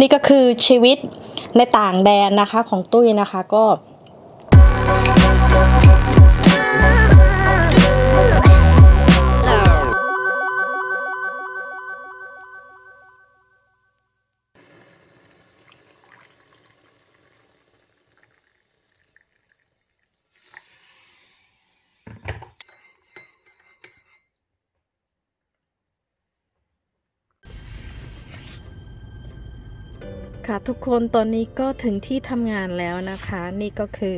นี่ก็คือชีวิตในต่างแดนนะคะของตุ้ยนะคะก็ ค่ะทุกคนตอนนี้ก็ถึงที่ทำงานแล้วนะคะ นี่ก็คือ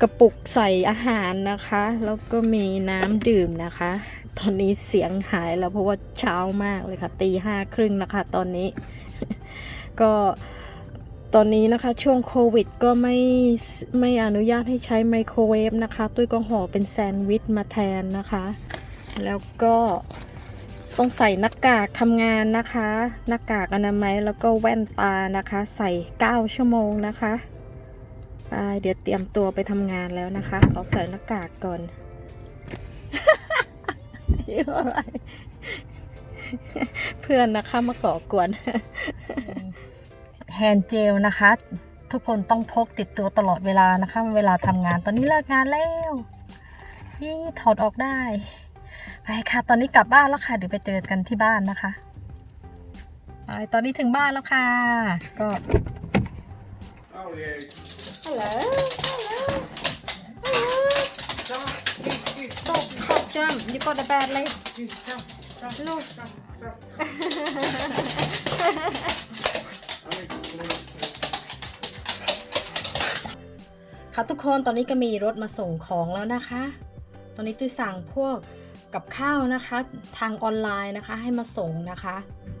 กระปุกใส่อาหารนะคะ แล้วก็มีน้ำดื่มนะคะ ตอนนี้เสียงหายแล้วเพราะว่าเช้ามากเลยค่ะตีห้าครึ่งนะคะ ตอนนี้ ก็ตอนนี้นะคะช่วงโควิดก็ไม่ไม่อนุญาตให้ใช้ไมโครเวฟนะคะ ตุ้ยก็ห่อเป็นแซนด์วิชมาแทนนะคะ แล้วก็ ต้องใส่หน้ากากทำงานนะคะหน้ากากอนามัยแล้วก็แว่นตานะคะ ใส่ 9 ชั่วโมงนะคะไปเดี๋ยวเตรียมตัวไปทำงานแล้วนะคะขอใส่หน้ากากก่อนเพื่อนนะคะมาก่อกวน แฮนด์เจลนะคะ ทุกคนต้องพกติดตัวตลอดเวลานะคะ เวลาทำงานตอนนี้เลิกงานแล้ว นี่ถอดออกได้ ไปค่ะ ตอนนี้กลับบ้านแล้วค่ะเดี๋ยวไปเจอกันที่บ้านนะคะไปตอนนี้ถึงบ้านแล้วค่ะ ก็ Oh yeah. Hello Hello Hello Stop Stop jump You got a bad leg Look ค่ะทุกคนตอนนี้ก็มีรถมาส่งของแล้วนะคะ ตอนนี้ตุ้ยสั่งพวก กับข้าวนะคะ ทางออนไลน์นะคะ ให้มาส่งนะคะ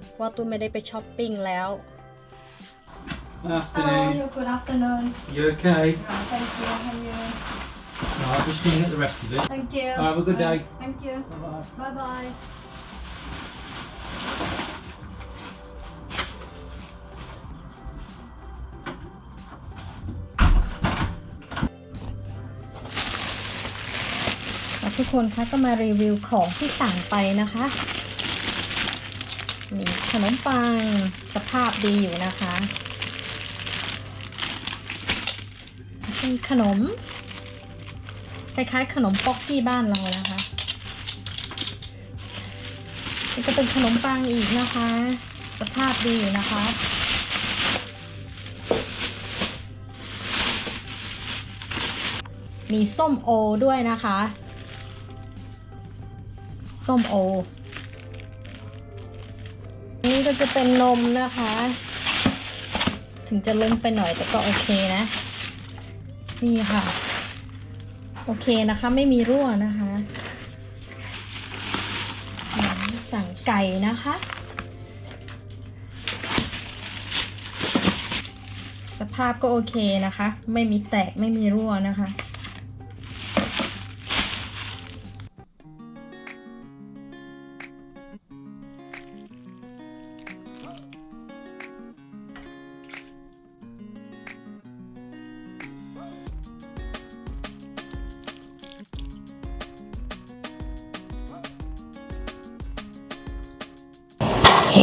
เพราะว่าตุ้ยไม่ได้ไปช้อปปิ้งแล้ว Afternoon. good afternoon You okay? Thank you How are you No, I'm just going to get the rest of it. Thank you Have a good day. Thank you Bye-bye. Bye bye ทุกคนคะก็มารีวิวของที่สั่งไปนะคะ มีขนมปังสภาพดีอยู่นะคะเป็นขนมคล้ายๆขนมป๊อกกี้บ้านเรานะคะนี่ก็เป็นขนมปังอีกนะคะ สภาพดีอยู่นะคะมีส้มโอด้วยนะคะ ส้มโอ นี่ก็จะเป็นนมนะคะ ถึงจะล้มไปหน่อยแต่ก็โอเคนะ นี่ค่ะ โอเคนะคะ ไม่มีรั่วนะคะ สั่งไก่นะคะ สภาพก็โอเคนะคะ ไม่มีแตกไม่มีรั่วนะคะ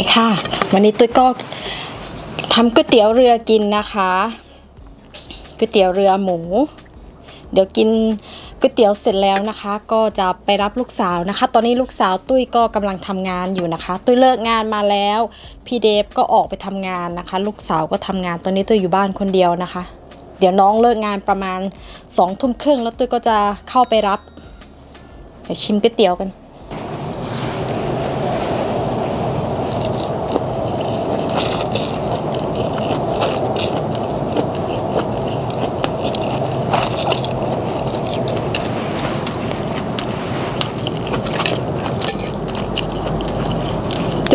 คค่ะ วันนี้ตุ้ยก็ทำก๋วยเตี๋ยวเรือกินนะคะก๋วยเตี๋ยวเรือหมู เดี๋ยวกินก๋วยเตี๋ยวเสร็จแล้วนะคะ ก็จะไปรับลูกสาวนะคะ ตอนนี้ลูกสาวตุ้ยก็กำลังทำงานอยู่นะคะ ตุ้ยเลิกงานมาแล้ว พี่เดฟก็ออกไปทำงานนะคะ ลูกสาวก็ทำงานตอนนี้ตุ้ยอยู่บ้านคนเดียวนะคะ เดี๋ยวน้องเลิกงานประมาณสองทุ่มครึ่งแล้วตุ้ยก็จะเข้าไปรับเดี๋ยวชิมก๋วยเตี๋ยวกัน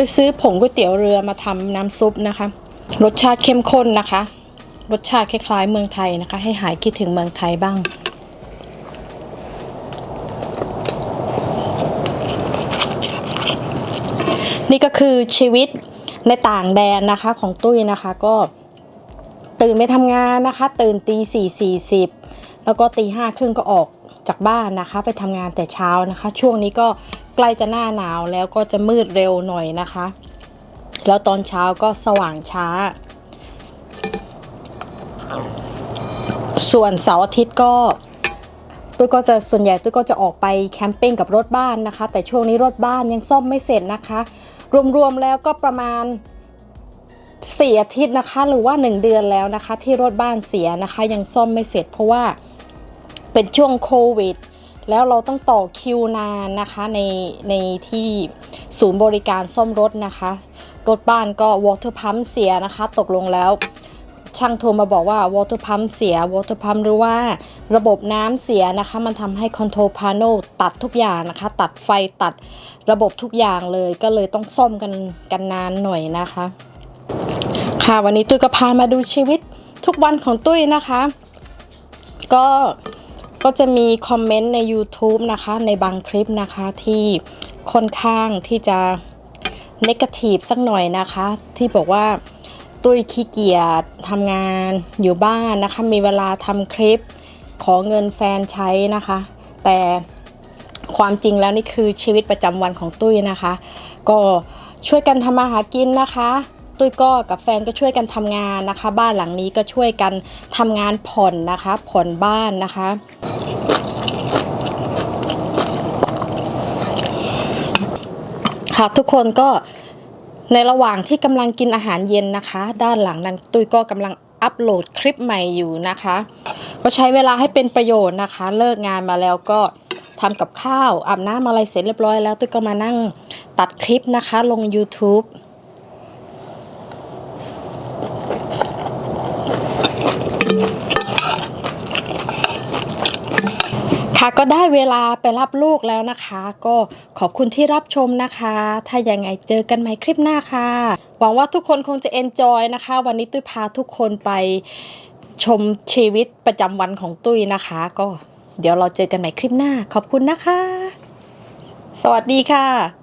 จะซื้อผงก๋วยเตี๋ยวเรือมาทำน้ำซุปนะคะ รสชาติเข้มข้นนะคะ รสชาติคล้ายๆเมืองไทยนะคะ ให้หายคิดถึงเมืองไทยบ้าง นี่ก็คือชีวิตในต่างแดนนะคะของตุ้ยนะคะก็ตื่นไปทำงานนะคะ ตื่นตีสี่สี่สิบแล้วก็ตีห้าครึ่งก็ออกจากบ้านนะคะ ไปทำงานแต่เช้านะคะ ช่วงนี้ก็ ล้จะหน้าหนาวแล้วก็จะมืดเร็วหน่อยนะคะ แล้วตอนเช้าก็สว่างช้า ส่วนเสาร์อาทิตย์ก็ตุ้ยก็จะส่วนใหญ่ตุ้ยก็จะออกไปแคมปิ้งกับรถบ้านนะคะ แต่ช่วงนี้รถบ้านยังซ่อมไม่เสร็จนะคะ รวมๆแล้วก็ประมาณสี่อาทิตย์นะคะ หรือว่า 1 เดือนแล้วนะคะ ที่รถบ้านเสียนะคะ ยังซ่อมไม่เสร็จเพราะว่าเป็นช่วงโควิด แล้วเราต้องต่อคิวนานนะคะในในที่ศูนย์บริการซ่อมรถนะคะ รถบ้านก็ water pump เสียนะคะ ตกลงแล้ว ช่างโทรมาบอกว่า water pump เสีย water pump หรือว่าระบบน้ำเสียนะคะ มันทำให้ control panel ตัดทุกอย่างนะคะ ตัดไฟตัดระบบทุกอย่างเลยก็เลยต้องซ่อมกันกันนานหน่อยนะคะ ค่ะวันนี้ตุ้ยก็พามาดูชีวิตทุกวันของตุ้ยนะคะ ก็ ก็จะมีคอมเมนต์ใน YouTube นะคะ ในบางคลิปนะคะที่ค่อนข้างที่จะนกาทีฟสักหน่อยนะคะ ที่บอกว่าตุ้ยขี้เกียจทำงานอยู่บ้านนะคะ มีเวลาทำคลิป ขอเงินแฟนใช้นะคะ แต่ความจริงแล้วนี่คือชีวิตประจำวันของตุ้ยนะคะ ก็ช่วยกันทำมาหากินนะคะ ตุ้ยก็กับแฟนก็ช่วยกันทำงานนะคะ บ้านหลังนี้ก็ช่วยกันทำงานผ่อนนะคะ ผ่อนบ้านนะคะ ค่ะทุกคนก็ในระหว่างที่กำลังกินอาหารเย็นนะคะ ด้านหลังนั้นตุ้ยก็กำลังอัปโหลดคลิปใหม่อยู่นะคะ ก็ใช้เวลาให้เป็นประโยชน์นะคะ เลิกงานมาแล้วก็ทำกับข้าวอาบน้ำอะไรเสร็จเรียบร้อยแล้วตุ้ยก็มานั่งตัดคลิปนะคะลง YouTube ก็ได้เวลาไปรับลูกแล้วนะคะ ก็ขอบคุณที่รับชมนะคะ ถ้ายังไงเจอกันใหม่คลิปหน้าค่ะ หวังว่าทุกคนคงจะเอนจอยนะคะ วันนี้ตุ้ยพาทุกคนไปชมชีวิตประจำวันของตุ้ยนะคะ ก็เดี๋ยวเราเจอกันใหม่คลิปหน้า ขอบคุณนะคะ สวัสดีค่ะ